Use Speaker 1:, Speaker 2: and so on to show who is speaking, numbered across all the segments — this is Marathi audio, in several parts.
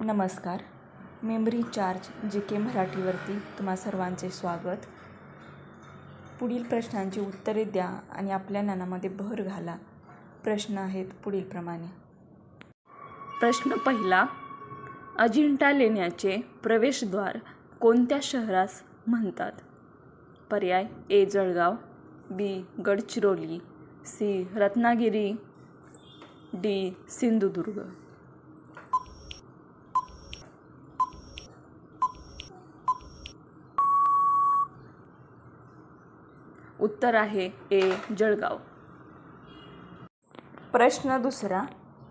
Speaker 1: नमस्कार. मेमरी चार्ज जी के मराठीवरती तुम्हा सर्वांचे स्वागत. पुढील प्रश्नांची उत्तरे द्या आणि आपल्या ज्ञानामध्ये भर घाला. प्रश्न आहेत पुढीलप्रमाणे. प्रश्न पहिला अजिंठा लेण्याचे प्रवेशद्वार कोणत्या शहरास म्हणतात? पर्याय A Jalgaon B Gadchiroli C Ratnagiri D Sindhudurg. उत्तर आहे ए जळगाव. प्रश्न दुसरा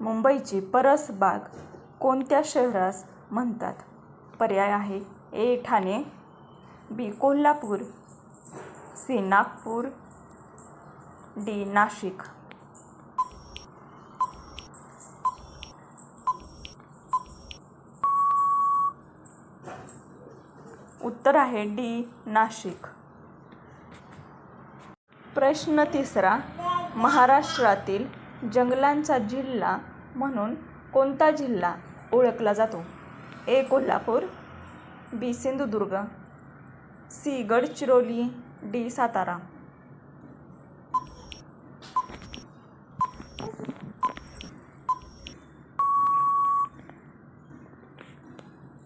Speaker 1: मुंबईची परसबाग कोणत्या शहरास म्हणतात? पर्याय आहे A Thane B Kolhapur C Nagpur D Nashik. उत्तर आहे डी नाशिक. प्रश्न तिसरा महाराष्ट्रातील जंगलांचा जिल्हा म्हणून कोणता जिल्हा ओळखला जातो? A. Kolhapur B. Sindhudurg C. Gadchiroli D. Satara.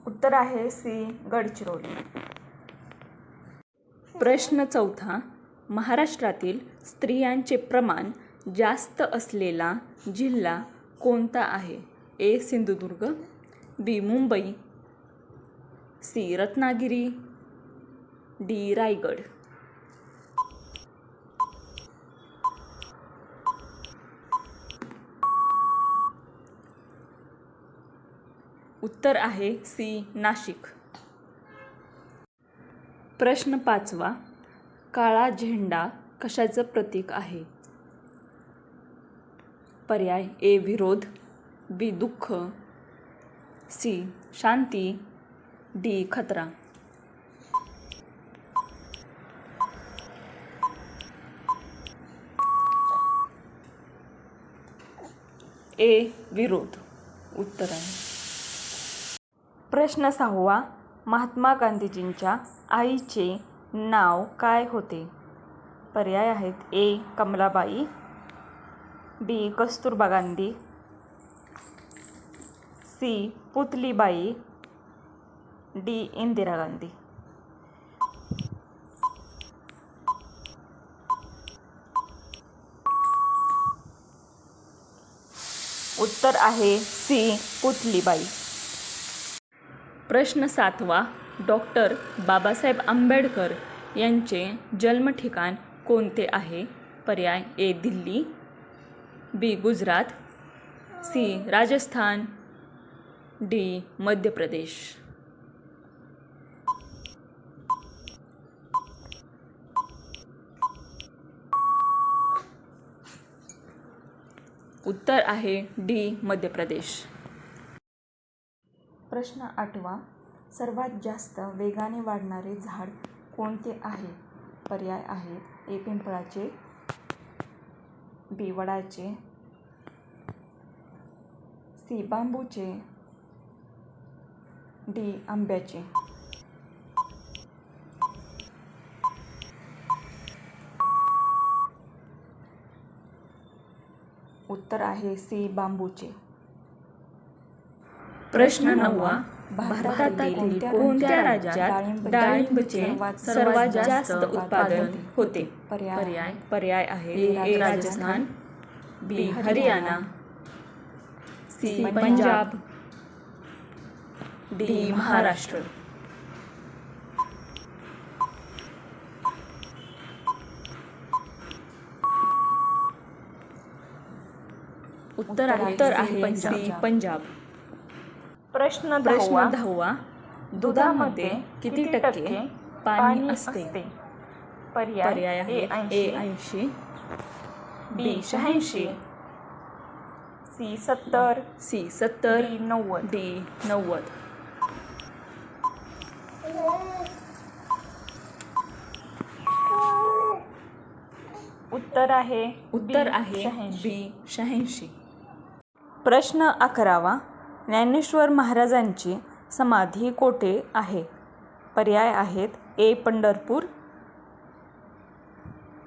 Speaker 1: उत्तर आहे सी. गडचिरोली. प्रश्न चौथा महाराष्ट्रातील स्त्रियांचे प्रमाण जास्त असलेला जिल्हा कोणता आहे? A. Sindhudurg B. Mumbai C. Ratnagiri D. Raigad. उत्तर आहे सी. नाशिक. प्रश्न पाचवा. काळा झेंडा कशाचं प्रतीक आहे? पर्याय ए विरोध बी दुःख सी शांती डी खतरा. ए विरोध. उत्तर. आहे प्रश्न सहावा. महात्मा गांधीजींच्या आईचे नाव काय होते? पर्याय आहेत A. Kamalabai B. Kasturba Gandhi C. Putlibai D. Indira Gandhi उत्तर आहे सी. पुतलीबाई. प्रश्न सातवा. डॉक्टर बाबासाहेब आंबेडकर यांचे जन्मठिकाण कोणते आहे? पर्याय A Delhi B Gujarat C Rajasthan D Madhya Pradesh उत्तर आहे डी मध्य प्रदेश प्रश्न आठवा. सर्वात जास्त वेगाने वाढणारे झाड कोणते आहे? पर्याय आहेत. ए पिंपळाचे बी वडाचे सी बांबूचे डी आंब्याचे. उत्तर आहे सी बांबूचे. प्रश्न नववा भारतातील कोणत्या राज्यात डाळिंबचे सर्वात जास्त उत्पादन होते? पर्याय पर्याय आहे A Rajasthan B Haryana C Punjab D Maharashtra. उत्तर आहे उत्तर आहे सी पंजाब. प्रश्न प्रश्न दहावा. दुधामध्ये किती टक्के पाणी असते? पर्याय आहे. ए ऐंशी. बी शहाऐंशी. सी सत्तर. सी सत्तर. नव्वद. डी नव्वद. उत्तर आहे उत्तर आहे बी शहाऐंशी. प्रश्न अकरावा. ज्ञानेश्वर महाराजांची समाधी कोठे आहे? पर्याय आहेत A. Pandharpur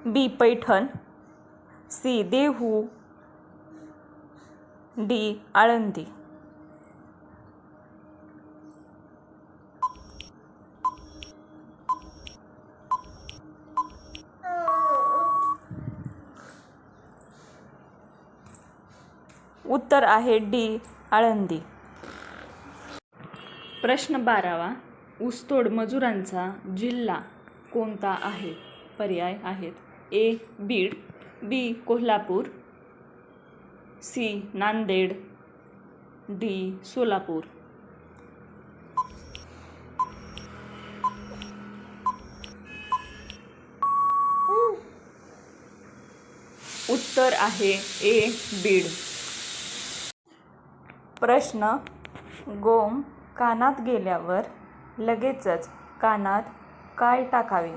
Speaker 1: B. Paithan C. Dehu D. Alandi. उत्तर आहे डी. आळंदी. प्रश्न बारावा. ऊसतोड मजुरांचा जिल्हा कोणता आहे? पर्याय आहेत. A. Beed. B. Kolhapur. C. Nanded. D. Solapur. उत्तर आहे ए. बीड. प्रश्न गोम कानात गेल्यावर लगेचच कानात काय टाकावे?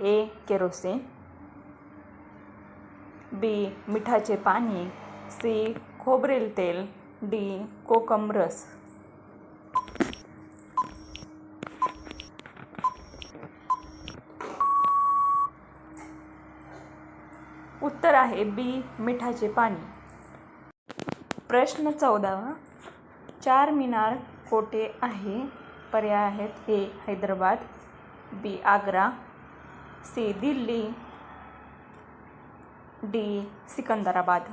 Speaker 1: ए. Kerosene B. मिठाचे पाणी सी. खोबरेल तेल डी. कोकम रस उत्तर आहे बी. मिठाचे पाणी. प्रश्न चौदावा चार मिनार कोठे आहे. पर्याय आहेत. A Hyderabad. B Agra. C Delhi. D Secunderabad.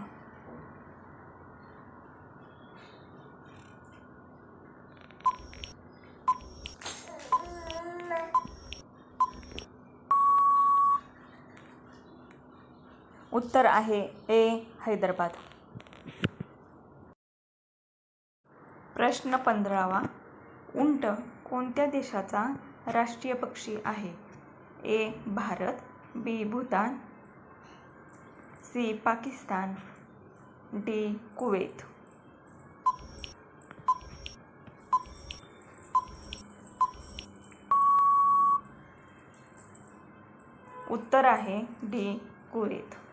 Speaker 1: उत्तर आहे ए हैदराबाद. प्रश्न पंधरावा. उंट कोणत्या देशाचा राष्ट्रीय पक्षी आहे? A. Bharat B. Bhutan C. Pakistan D. Kuwait. उत्तर आहे डी. कुवेत.